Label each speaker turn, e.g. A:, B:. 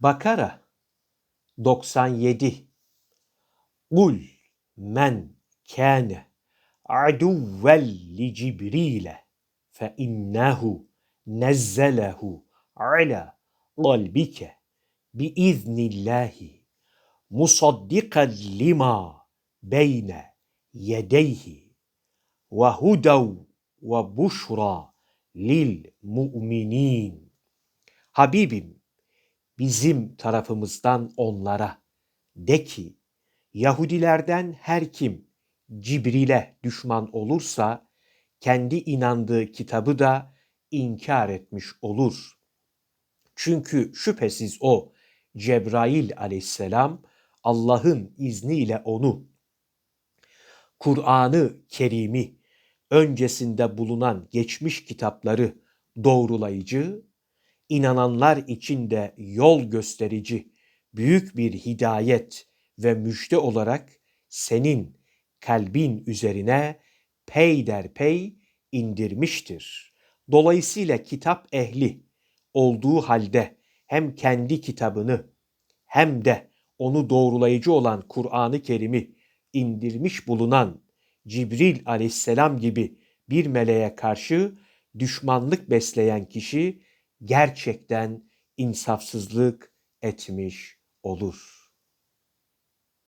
A: Bakara 97 Kul men kâne aduvel li Cibril'e fe innehu nezzelehu ala kalbike biiznillahi musaddikan lima beyne yedeyhi ve hudav ve buşra lil mu'minin. Habibim bizim tarafımızdan onlara de ki Yahudilerden her kim Cibril'e düşman olursa kendi inandığı kitabı da inkar etmiş olur. Çünkü şüphesiz o Cebrail aleyhisselam Allah'ın izniyle onu Kur'an'ı Kerim'i öncesinde bulunan geçmiş kitapları doğrulayıcı, inananlar için de yol gösterici büyük bir hidayet ve müjde olarak senin kalbin üzerine peyderpey indirmiştir. Dolayısıyla kitap ehli olduğu halde hem kendi kitabını hem de onu doğrulayıcı olan Kur'an-ı Kerim'i indirmiş bulunan Cibril aleyhisselam gibi bir meleğe karşı düşmanlık besleyen kişi gerçekten insafsızlık etmiş olur.